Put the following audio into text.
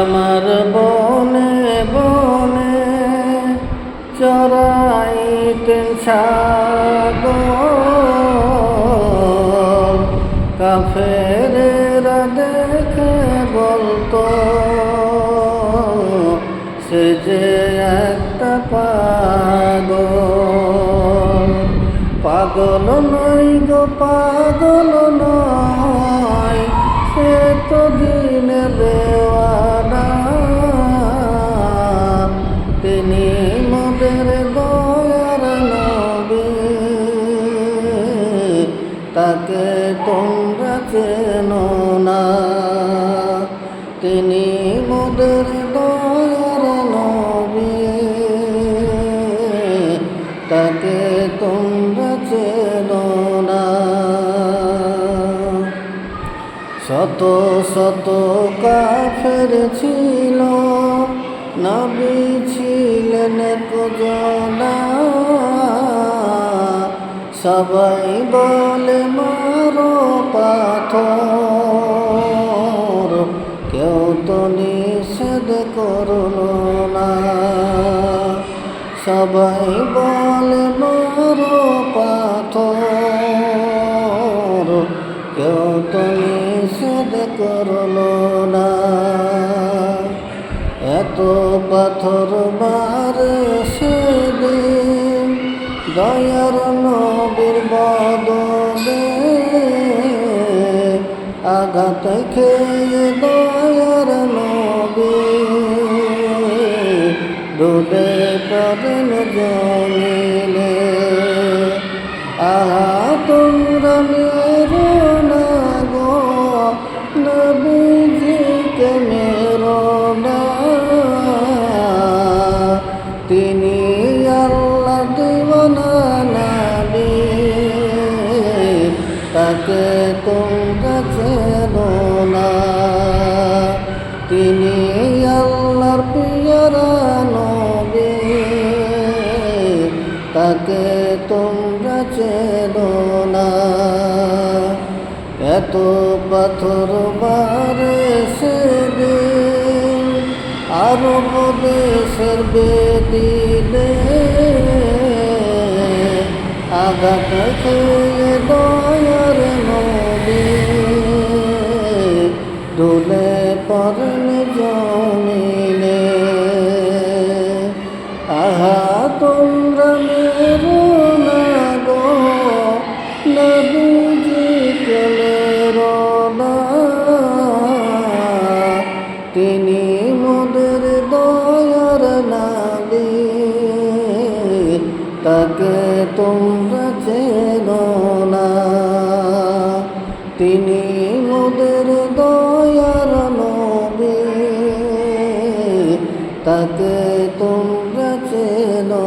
আমার বনে বনে চড়াইতেন সাগর। কাফেরেরা দেখে বলতো, সে যে একটা পাগল। পাগল নই গো, পাগল নয়, সে তো দিনে দেওয়ানা তাকে তোমরা চেনো না। তিনি মোদের দয়ার নবী। তাকে তোমরা চেনো না। শত শত কাফের ছিল, নবী ছিলেন কোজনা সবাই বলে করল না। সবাই বলে, মারো পাথর, কেউ তো নিষেধ করল না। এত পাথর মারে সেদিন দয়ার নবীর বদলে আঘাত খেয়ে দয়ার ডুবে পড়েন জমিলে আহা, তোমরা মেরো না গো, নবীজিকে মেরো না। তিনি আল্লাহ দিওয়ানা নাবি। তাকে তোমরা চেনো না। তিনি তাকে তোমরা চেনো না। এত পাথর মারে সেদিন আরব দেশের বেদিনে আঘাত খেয়ে তাকে তোমরা চেনো না। তিনি মোদের দয়ার নবী। তাকে তোমরা চেনো